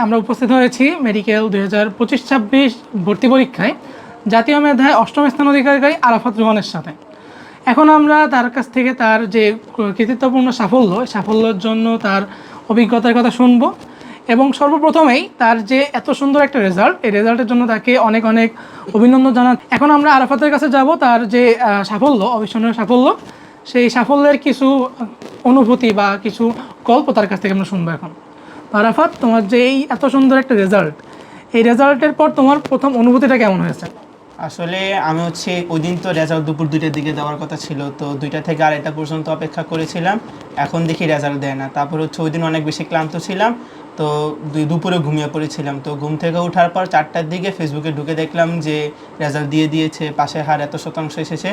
আমরা উপস্থিত হয়েছি মেডিকেল দুই হাজার পঁচিশ ছাব্বিশ ভর্তি পরীক্ষায়। জাতীয় মেধায় অষ্টম স্থান অধিকারী আরাফাত রোহানের সাথে। এখন আমরা তার কাছ থেকে তার যে কৃতিত্বপূর্ণ সাফল্য সাফল্যের জন্য তার অভিজ্ঞতার কথা শুনব। এবং সর্বপ্রথমেই তার যে এত সুন্দর একটা রেজাল্ট এই রেজাল্টের জন্য তাকে অনেক অনেক অভিনন্দন জানান। এখন আমরা আরাফাতের কাছে যাব, তার যে সাফল্য, অবিস্মরণীয় সাফল্য, সেই সাফল্যের কিছু অনুভূতি বা কিছু গল্প তার কাছ থেকে আমরা শুনব এখন। আরাফাত তোমার যে এই এত সুন্দর একটা রেজাল্ট এই রেজাল্টের পর তোমার প্রথম অনুভূতিটা কেমন হয়েছে? আসলে আমি হচ্ছে ওই দিন তো রেজাল্ট দুপুর দুইটার দিকে দেওয়ার কথা ছিল, তো দুইটা থেকে আড়াইটা পর্যন্ত অপেক্ষা করেছিলাম। এখন দেখি রেজাল্ট দেয় না। তারপর হচ্ছে ওই দিন অনেক বেশি ক্লান্ত ছিলাম, তো দুই দুপুরে ঘুমিয়ে পড়েছিলাম। তো ঘুম থেকে ওঠার পর চারটার দিকে ফেসবুকে ঢুকে দেখলাম যে রেজাল্ট দিয়ে দিয়েছে পাশে হার এত শতাংশ এসেছে।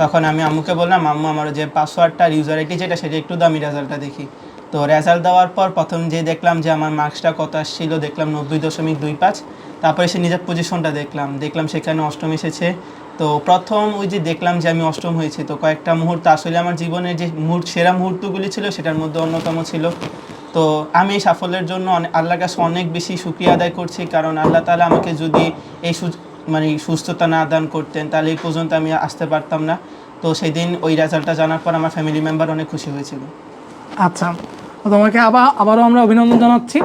তখন আমি আম্মুকে বললাম, আম্মু, আমার যে পাসওয়ার্ডটা ইউজার আইডি যেটা, সেটা একটু দামি রেজাল্টটা দেখি। তো রেজাল্ট দেওয়ার পর প্রথম যে দেখলাম যে আমার মার্কসটা কত আসছিল, দেখলাম নব্বই দশমিক দুই পাঁচ। তারপরে সে নিজের পজিশনটা দেখলাম। দেখলাম সেখানে অষ্টম এসেছে। তো প্রথম ওই যে দেখলাম যে আমি অষ্টম হয়েছি। তো কয়েকটা মুহূর্ত আসলে আমার জীবনের যে মুহূর্ত, সেরা মুহূর্তগুলি ছিল সেটার মধ্যে অন্যতম ছিল। তো আমি এই সাফল্যের জন্য আল্লাহর কাছে অনেক বেশি সুক্রিয়া আদায় করছি। কারণ আল্লাহ তালা আমাকে যদি এই মানে সুস্থতা না দান করতেন, তাহলে এই পর্যন্ত আমি আসতে পারতাম না। তো সেই দিন ওই রেজাল্টটা জানার পর আমার ফ্যামিলি মেম্বার অনেক খুশি হয়েছিল। আচ্ছা। তোমাকে আবার, আবারও আমরা অভিনন্দন জানাচ্ছি।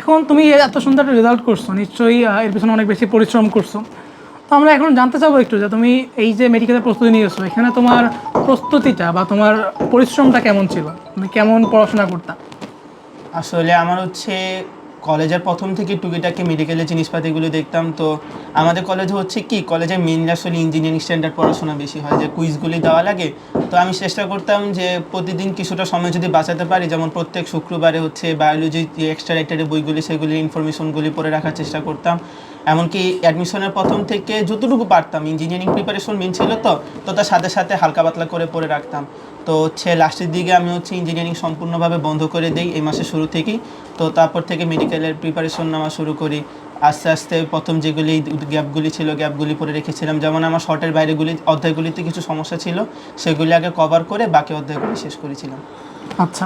এখন তুমি এত সুন্দর একটা রেজাল্ট করছ, নিশ্চয়ই এর পিছনে অনেক বেশি পরিশ্রম করছ। তো আমরা এখন জানতে চাবো একটু যে তুমি এই যে মেডিকেলের প্রস্তুতি নিয়েছো, এখানে তোমার প্রস্তুতিটা বা তোমার পরিশ্রমটা কেমন ছিল? তুমি কেমন পড়াশোনা করতাম আসলে আমার হচ্ছে কলেজের প্রথম থেকে টুকিটাকি মেডিকেলের জিনিসপাতিগুলো দেখতাম, তো আমাদের কলেজে হচ্ছে কি কলেজে মেনলি আসলে ইঞ্জিনিয়ারিং স্ট্যান্ডার্ড পড়াশোনা বেশি হয়, যে কুইজগুলি দেওয়া লাগে। তো আমি চেষ্টা করতাম যে প্রতিদিন কিছুটা সময় যদি বাঁচাতে পারি, যেমন প্রত্যেক শুক্রবারে হচ্ছে বায়োলজি এক্সট্রা রাইটারের বইগুলি সেগুলি ইনফরমেশনগুলি পড়ে রাখার চেষ্টা করতাম। এমনকি অ্যাডমিশনের প্রথম থেকে যতটুকু পারতাম ইঞ্জিনিয়ারিং প্রিপারেশন মেন ছিল তো তো তার সাথে সাথে হালকা পাতলা করে পড়ে রাখতাম। তো হচ্ছে লাস্টের দিকে আমি হচ্ছে ইঞ্জিনিয়ারিং সম্পূর্ণভাবে বন্ধ করে দিই এই মাসের শুরু থেকেই। তো তারপর থেকে মেডিকেলের প্রিপারেশন নেওয়া শুরু করি। আস্তে আস্তে প্রথম যেগুলি গ্যাপগুলি ছিল গ্যাপগুলি পরে রেখেছিলাম। যেমন আমার শর্টের বাইরেগুলি অধ্যায়গুলিতে কিছু সমস্যা ছিল, সেগুলি আগে কভার করে বাকি অধ্যায়গুলি শেষ করেছিলাম। আচ্ছা।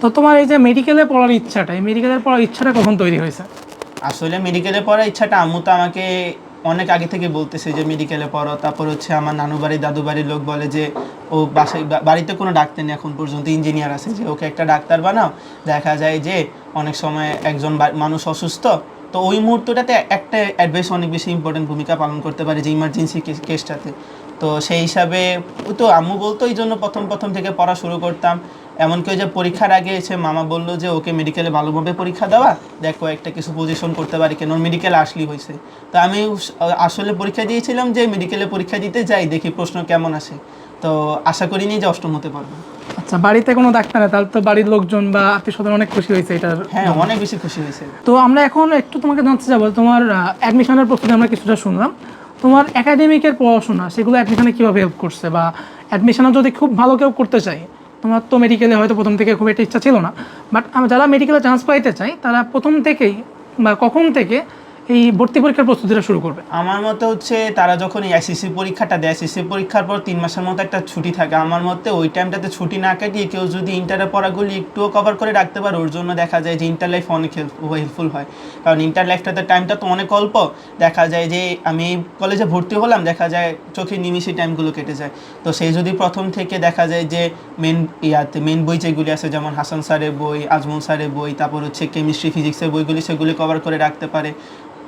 তো তোমার এই যে মেডিকেলে পড়ার ইচ্ছাটা, এই মেডিকেলের পড়ার ইচ্ছাটা কখন তৈরি হয়েছে? আসলে মেডিকেলে পড়ার ইচ্ছাটা আম্মু তো আমাকে অনেক আগে থেকে বলতেছে যে মেডিকেলে পড়ো। তারপর হচ্ছে আমার নানু বাড়ি দাদু বাড়ির লোক বলে যে, ও বাসায় বাড়িতে কোনো ডাক্তার নেই এখন পর্যন্ত ইঞ্জিনিয়ার আছে যে, ওকে একটা ডাক্তার বানাও। দেখা যায় যে, অনেক সময় একজন মানুষ অসুস্থ, তো ওই মুহূর্তটাতে একটা অ্যাডভাইস অনেক বেশি ইম্পর্টেন্ট ভূমিকা পালন করতে পারে যে ইমার্জেন্সি কেসটাতে তো সেই হিসাবে তো আম্মু বলতো, এই জন্য প্রথম প্রথম থেকে পড়া শুরু করতাম। এমনকি ওই যে পরীক্ষার আগে এসে মামা বলল যে ওকে মেডিকেলে ভালোভাবে পরীক্ষা দেওয়া দেখো একটা কিছু পজিশন করতে পারি কেন? মেডিকেলে আসলেই হয়েছে। তো আমি আসলে পরীক্ষা দিয়েছিলাম যে মেডিকেলে পরীক্ষা দিতে যাই দেখি প্রশ্ন কেমন আসে। তো আশা করিনি যে অষ্টম হতে পারব। আচ্ছা বাড়িতে কোনো ডাক্তার নেই তাহলে তো বাড়ির লোকজন বা আত্মীয় স্বজন অনেক খুশি হয়েছে এটার হ্যাঁ অনেক বেশি খুশি হয়েছে। তো আমরা এখন একটু তোমাকে জানতে যাব তোমার অ্যাডমিশনের প্রস্তুতি আমরা কিছুটা শুনলাম। তোমার একাডেমিকের পড়াশোনা সেগুলো অ্যাডমিশনে কীভাবে হেল্প করছে? বা অ্যাডমিশনে যদি খুব ভালো কেউ করতে চাই তোমার তো মেডিকেলে হয়তো প্রথম থেকে খুব একটা ইচ্ছা ছিল না। বাট যারা মেডিকেলে চান্স পাইতে চাই তারা প্রথম থেকেই বা কখন থেকে এই ভর্তি পরীক্ষার প্রস্তুতিটা শুরু করবে? আমার মতে হচ্ছে তারা যখন এই এসএসসি পরীক্ষাটা দেয় এসএসসি পরীক্ষার পর তিন মাসের মতো একটা ছুটি থাকে। আমার মতে ওই টাইমটাতে ছুটি না কাটিয়ে কেউ যদি ইন্টারের পড়াগুলি একটুও কভার করে রাখতে পারে, ওর জন্য দেখা যায় যে ইন্টার লাইফ অনেক হেল্পফুল হয়। কারণ ইন্টার লাইফটাতে টাইমটা তো অনেক অল্প। দেখা যায় যে আমি কলেজে ভর্তি হলাম, দেখা যায় চোখে নিমিষে টাইমগুলো কেটে যায়। তো সেই যদি প্রথম থেকে দেখা যায় যে মেন ইয়াতে মেন বই যেগুলি আছে, যেমন হাসান স্যারের বই, আজমল স্যারের বই, তারপর হচ্ছে কেমিস্ট্রি ফিজিক্সের বইগুলি সেগুলি কভার করে রাখতে পারে।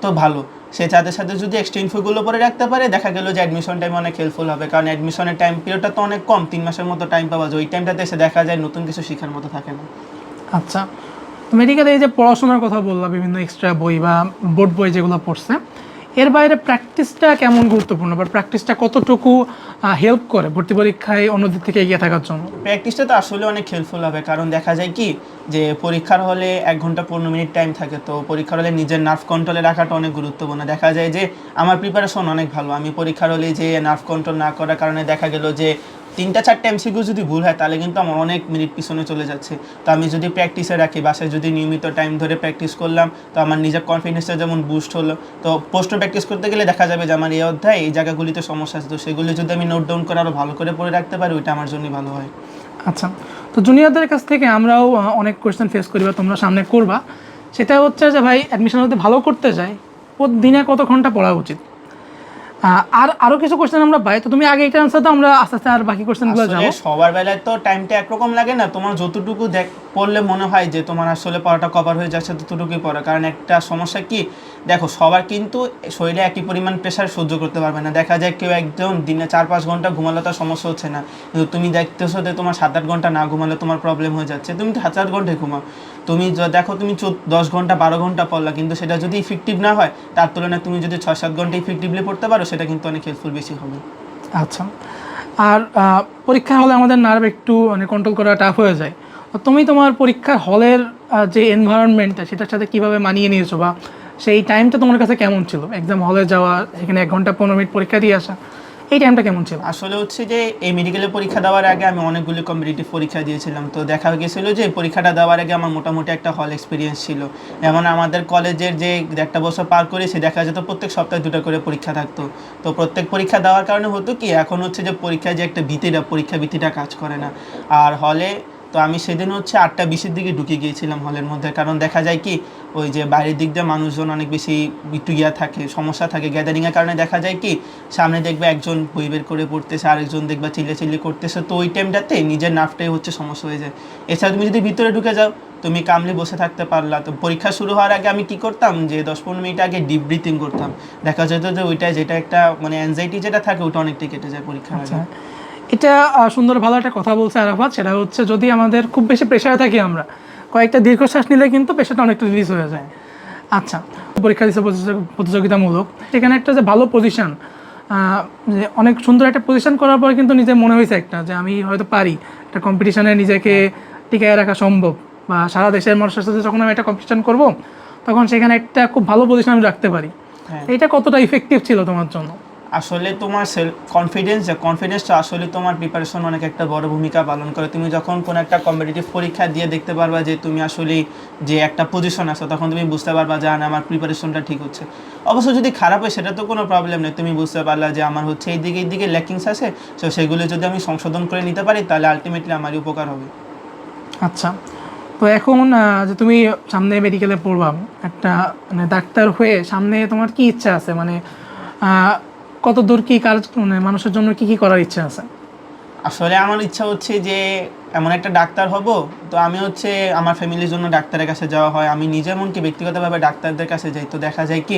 তো ভালো। সে তাদের সাথে যদি এক্সট্রা ইনফোগুলো পরে রাখতে পারে, দেখা গেল যে অ্যাডমিশন টাইম অনেক হেল্পফুল হবে। কারণ অ্যাডমিশনের টাইম পিরিয়ডটা তো অনেক কম, তিন মাসের মতো টাইম পাওয়া যায়। ওই টাইমটাতে এসে দেখা যায় নতুন কিছু শেখার মতো থাকে না। আচ্ছা তো মেডিকেলে এই যে পড়াশোনার কথা বললাম বিভিন্ন এক্সট্রা বই বা বোর্ড বই যেগুলো পড়ছে এর বাইরে প্র্যাকটিসটা কেমন গুরুত্বপূর্ণ? বা প্র্যাকটিসটা কতটুকু হেল্প করে ভর্তি পরীক্ষায় অন্যদের থেকে এগিয়ে থাকার জন্য? প্র্যাকটিসটা তো আসলে অনেক হেল্পফুল হবে, কারণ দেখা যায় কি যে পরীক্ষার হলে এক ঘণ্টা পনেরো মিনিট টাইম থাকে, তো পরীক্ষার হলে নিজের নার্ভ কন্ট্রোলে রাখাটা অনেক গুরুত্বপূর্ণ। দেখা যায় যে আমার প্রিপারেশন অনেক ভালো, আমি পরীক্ষার হলে যে নার্ভ কন্ট্রোল না করার কারণে দেখা গেল যে তিনটা চারটে এমসিকিউ যদি ভুল হয়, তাহলে কিন্তু আমার অনেক মিনিট পিছনে চলে যাচ্ছে। তো আমি যদি প্র্যাকটিসে রাখি, বাসায় যদি নিয়মিত টাইম ধরে প্র্যাকটিস করলাম, তো আমার নিজের কনফিডেন্সটা যেমন বুস্ট হলো। তো পোস্ট প্র্যাকটিস করতে গেলে দেখা যাবে যে আমার এই অধ্যায় এই জায়গাগুলিতে সমস্যা আছে। তো সেগুলি যদি আমি নোট ডাউন করে আরও ভালো করে পড়ে রাখতে পারি, ওইটা আমার জন্যই ভালো হয়। আচ্ছা তো জুনিয়রদের কাছ থেকে আমরাও অনেক কোয়েশ্চেন ফেস করি বা তোমরা সামনে করবা। সেটা হচ্ছে যে ভাই অ্যাডমিশন যদি ভালো করতে চাই দিনে কত ঘণ্টা পড়া উচিত? আর আরও কিছু কোশ্চেন আমরা পাই তো তুমি আগে এটা আনসার দাও আমরা আস্তে আস্তে আর বাকি কোশ্চেনগুলো যাব। সবার বেলায় তো টাইমটা একরকম লাগে না। তোমার যতটুকু দেখ পড়লে মনে হয় যে তোমার আসলে পড়াটা কভার হয়ে যাচ্ছে ততটুকুই পড়া। কারণ একটা সমস্যা কি দেখো সবার কিন্তু শরীরে একই পরিমাণ প্রেশার সহ্য করতে পারবে না। দেখা যায় কেউ একদম দিনে চার পাঁচ ঘণ্টা ঘুমালে তার সমস্যা হচ্ছে না। কিন্তু তুমি দেখতেছো যে তোমার সাত আট ঘণ্টা না ঘুমালে তোমার প্রবলেম হয়ে যাচ্ছে। তুমি তো সাত আট ঘন্টায় ঘুমাও। তুমি দেখো তুমি দশ ঘণ্টা, বারো ঘণ্টা পড়লা, কিন্তু সেটা যদি ইফেক্টিভ না হয়, তার তুলনায় তুমি যদি ছয়, সাত ঘণ্টা ইফেক্টিভলি পড়তে পারো, সেটা কিন্তু অনেক হেল্পফুল বেশি হবে। আচ্ছা। আর পরীক্ষা হলে আমাদের নার্ভ একটু মানে কন্ট্রোল করা টাফ হয়ে যায়। তুমি তোমার পরীক্ষার হলের যে এনভায়রনমেন্টটা সেটার সাথে কীভাবে মানিয়ে নিয়েছো বা সেই টাইমটা তোমার কাছে কেমন ছিল? এক্সাম হলে যাওয়া, এখানে এক ঘণ্টা পনেরো মিনিট পরীক্ষা দিয়ে আসা। এই টাইমটা কেমন ছিল? আসলে হচ্ছে যে, এই মেডিকেলে পরীক্ষা দেওয়ার আগে আমি অনেকগুলি কম্পিটিটিভ পরীক্ষা দিয়েছিলাম। তো দেখা গেছিল যে পরীক্ষাটা দেওয়ার আগে আমার মোটামুটি একটা হল এক্সপিরিয়েন্স ছিল। যেমন আমাদের কলেজের যে একটা বছর পার করেছি, দেখা যেত প্রত্যেক সপ্তাহে দুটো করে পরীক্ষা থাকতো। তো প্রত্যেক পরীক্ষা দেওয়ার কারণে হতো কি, এখন হচ্ছে যে পরীক্ষায় যে একটা ভীতিটা, পরীক্ষা ভীতিটা কাজ করে না। আর হলে তো আমি সেদিন হচ্ছে আটটা বিশের দিকে ঢুকে গিয়েছিলাম হলের মধ্যে। কারণ দেখা যায় কি, ওই যে বাইরের দিক দিয়ে মানুষজন অনেক বেশি একটু ইয়া থাকে, সমস্যা থাকে গ্যাদারিংয়ের কারণে দেখা যায় কি, সামনে দেখবে একজন বই বের করে পড়তেছে, আরেকজন দেখবে চিল্লে করতেছে। তো ওই টাইমটাতে নিজের নাফটাই হচ্ছে সমস্যা হয়ে যায়। এছাড়া তুমি যদি ভিতরে ঢুকে যাও, তুমি কামলি বসে থাকতে পারলা। তো পরীক্ষা শুরু হওয়ার আগে আমি কি করতাম, যে দশ পনেরো মিনিট আগে ডিপ ব্রিথিং করতাম। দেখা যেত যে ওইটা যেটা একটা মানে অ্যাংজাইটি যেটা থাকে, ওটা অনেকটাই কেটে যায় পরীক্ষার এটা সুন্দর ভালো একটা কথা বলছে আরাফাত সেটা হচ্ছে যদি আমাদের খুব বেশি প্রেশারে থাকি আমরা কয়েকটা দীর্ঘশ্বাস নিলে কিন্তু প্রেশারটা অনেকটা রিলিজ হয়ে যায়। আচ্ছা পরীক্ষা দিচ্ছে প্রতিযোগিতামূলক সেখানে একটা যে ভালো পজিশন যে অনেক সুন্দর একটা পজিশন করার পর কিন্তু নিজের মনে হয়েছে একটা যে আমি হয়তো পারি। একটা কম্পিটিশানে নিজেকে টিকায় রাখা সম্ভব। বা সারা দেশের মানুষের সাথে যখন আমি একটা কম্পিটিশন করব তখন সেখানে একটা খুব ভালো পজিশন আমি রাখতে পারি। হ্যাঁ। এটা কতটা ইফেক্টিভ ছিল তোমার জন্য? আসলে তোমার সেলফ কনফিডেন্স কনফিডেন্সটা আসলে তোমার প্রিপারেশন অনেক একটা বড় ভূমিকা পালন করে। তুমি যখন কোনো একটা কম্পিটিটিভ পরীক্ষা দিয়ে দেখতে পারবা যে তুমি আসলে যে একটা পজিশন আছো, তখন তুমি বুঝতে পারবা যে না, আমার প্রিপারেশনটা ঠিক হচ্ছে। অবশ্য যদি খারাপ হয়, সেটা তো কোনো প্রবলেম নেই। তুমি বুঝতে পারলা যে, আমার হচ্ছে এই দিকে এই দিকে ল্যাকিংস আছে, তো সেগুলো যদি আমি সংশোধন করে নিতে পারি, তাহলে আলটিমেটলি আমারই উপকার হবে। আচ্ছা। তো এখন যে তুমি সামনে মেডিকেলে পড়বা, একটা মানে ডাক্তার হয়ে সামনে তোমার কি ইচ্ছা আছে? মানে কত দূর কি কাজ মানে মানুষের জন্য কি কি করার ইচ্ছা আছে? আসলে আমার ইচ্ছা হচ্ছে যে এমন একটা ডাক্তার হব, তো আমি হচ্ছে আমার ফ্যামিলির জন্য ডাক্তারের কাছে যাওয়া হয়। আমি নিজে এমনকি ব্যক্তিগতভাবে ডাক্তারদের কাছে যাই, তো দেখা যায় কি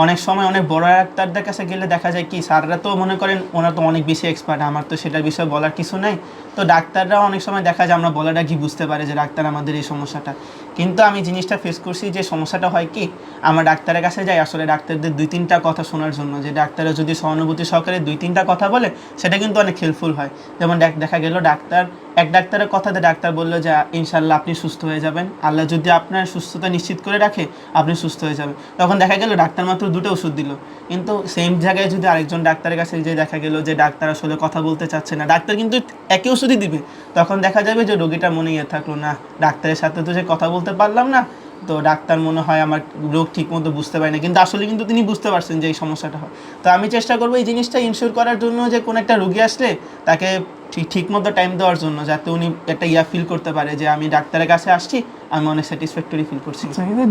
অনেক সময় অনেক বড় ডাক্তারদের কাছে গেলে দেখা যায় কি, স্যাররা তো মনে করেন ওনারা তো অনেক বেশি এক্সপার্ট আমার তো সেটার বিষয়ে বলার কিছু নাই। তো ডাক্তাররাও অনেক সময় দেখা যায় আমরা বলাটা কি বুঝতে পারে যে, ডাক্তার, আমাদের এই সমস্যাটা। কিন্তু আমি জিনিসটা ফেস করছি যে, সমস্যাটা হয় কি, আমরা ডাক্তারের কাছে যাই, আসলে ডাক্তারদের দুই তিনটা কথা শোনার জন্য। যে, ডাক্তাররা যদি সহানুভূতি সহকারে দুই তিনটা কথা বলে, সেটা কিন্তু অনেক হেল্পফুল হয়। যেমন দেখ- গেল ডাক্তার, এক ডাক্তারের কথাতে ডাক্তার বলল যে ইনশাল্লাহ আপনি সুস্থ হয়ে যাবেন। আল্লাহ যদি আপনার সুস্থতা নিশ্চিত করে রাখে, আপনি সুস্থ হয়ে যাবেন। তখন দেখা গেল ডাক্তার মাত্র দুটো ওষুধ দিল। কিন্তু সেম জায়গায় যদি আরেকজন ডাক্তারের কাছে যে দেখা গেল যে ডাক্তার আসলে কথা বলতে চাচ্ছে না ডাক্তার কিন্তু একই ওষুধই দিবে। তখন দেখা যাবে যে রোগীটা মনে ইয়ে থাকল না ডাক্তারের সাথে তো যে কথা বলতে পারলাম না। তো ডাক্তার মনে হয় আমার রোগ ঠিক মতো বুঝতে পারে না। কিন্তু আসলে কিন্তু তিনি বুঝতে পারছেন যে এই সমস্যাটা হয়। তো আমি চেষ্টা করব এই জিনিসটা ইনশিওর করার জন্য যে কোনো একটা রুগী আসলে তাকে ঠিক ঠিক মতো টাইম দেওয়ার জন্য যাতে উনি একটা ইয়া ফিল করতে পারে যে আমি ডাক্তারের কাছে আসছি আমি অনেক স্যাটিসফ্যাক্টরি ফিল করছি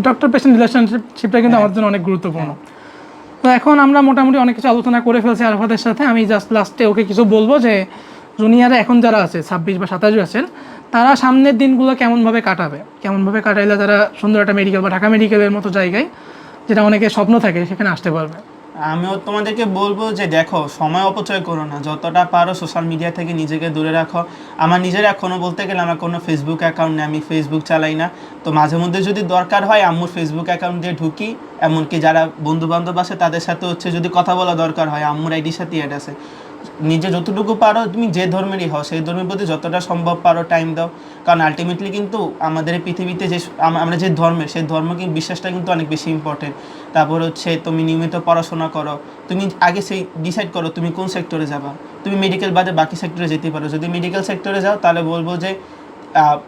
ডক্টর পেশেন্ট রিলেশনশিপটা কিন্তু আমার জন্য অনেক গুরুত্বপূর্ণ। তো এখন আমরা মোটামুটি অনেক কিছু আলোচনা করে ফেলছি আরফাতের সাথে। আমি জাস্ট লাস্টে ওকে কিছু বলব যে জুনিয়ররা এখন যারা আছে, ছাব্বিশ বা সাতাশ আছেন তারা সামনের দিনগুলো কেমনভাবে কাটাবে? কেমনভাবে কাটাইলে তারা সুন্দর একটা মেডিকেল বা ঢাকা মেডিকেলের মতো জায়গায়, যেটা অনেকে স্বপ্ন থাকে, সেখানে আসতে পারবে। আমিও তোমাদেরকে বলব যে দেখো, সময় অপচয় করো না। যতটা পারো সোশ্যাল মিডিয়া থেকে নিজেকে দূরে রাখো। আমার নিজের এখনও বলতে গেলে আমার কোনো ফেসবুক অ্যাকাউন্ট নেই, আমি ফেসবুক চালাই না। তো মাঝে মধ্যে যদি দরকার হয়, আম্মুর ফেসবুক অ্যাকাউন্ট দিয়ে ঢুকি। এমনকি যারা বন্ধুবান্ধব আছে, তাদের সাথে হচ্ছে যদি কথা বলা দরকার হয়, আম্মুর আইডির সাথে অ্যাড আছে। নিজে যতটুকু পারো, তুমি যে ধর্মেরই হও, সেই ধর্মের প্রতি যতটা সম্ভব পারো টাইম দাও। কারণ আলটিমেটলি কিন্তু আমাদের পৃথিবীতে যে আমরা যে ধর্মের, সেই ধর্ম কিন্তু বিশ্বাসটা কিন্তু অনেক বেশি ইম্পর্টেন্ট তারপর হচ্ছে তুমি নিয়মিত পড়াশোনা করো, তুমি আগে সেই ডিসাইড করো তুমি কোন সেক্টরে যাবা। তুমি মেডিকেল বাদে বাকি সেক্টরে যেতে পারো। যদি মেডিকেল সেক্টরে যাও, তাহলে বলব যে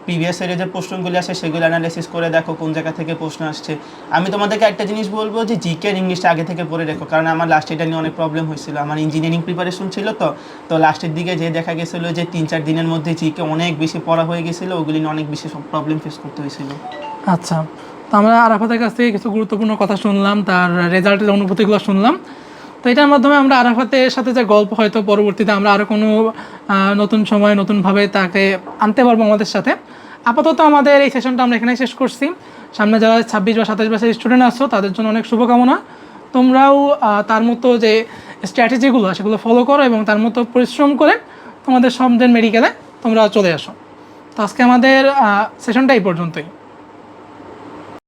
প্রিভিয়াস এর যে প্রশ্নগুলি আসে সেগুলো অ্যানালাইসিস করে দেখো কোন জায়গা থেকে প্রশ্ন আসছে। আমি তোমাদেরকে একটা জিনিস বলব যে জিকে আর ইংলিশটা আগে থেকে পড়ে রেখো, কারণ আমার লাস্ট এটা নিয়ে অনেক প্রবলেম হয়েছিল। আমার ইঞ্জিনিয়ারিং প্রিপারেশন ছিল তো তো লাস্টের দিকে যে দেখা গেছিল যে তিন চার দিনের মধ্যে জিকে অনেক বেশি পড়া হয়ে গেছিল, ওগুলি নিয়ে অনেক বেশি প্রবলেম ফেস করতে হয়েছিল। আচ্ছা তো আমরা আরাফাতের কাছ থেকে কিছু গুরুত্বপূর্ণ কথা শুনলাম, তার রেজাল্টের অনুভূতিগুলো শুনলাম। তো এটার মাধ্যমে আমরা আরাফাতের সাথে যে গল্প হয়তো পরবর্তীতে আমরা আরও কোনো নতুন সময়, নতুনভাবে তাকে আনতে পারব আমাদের সাথে। আপাতত আমাদের এই সেশনটা আমরা এখানেই শেষ করছি। সামনে যারা ছাব্বিশ বা সাতাশ বছরের স্টুডেন্ট আছো, তাদের জন্য অনেক শুভকামনা। তোমরাও তার মতো যে স্ট্র্যাটেজিগুলো সেগুলো ফলো করো এবং তার মতো পরিশ্রম করে তোমাদের সবদের মেডিকেলে তোমরা চলে আসো। তো আজকে আমাদের সেশনটা এই পর্যন্তই।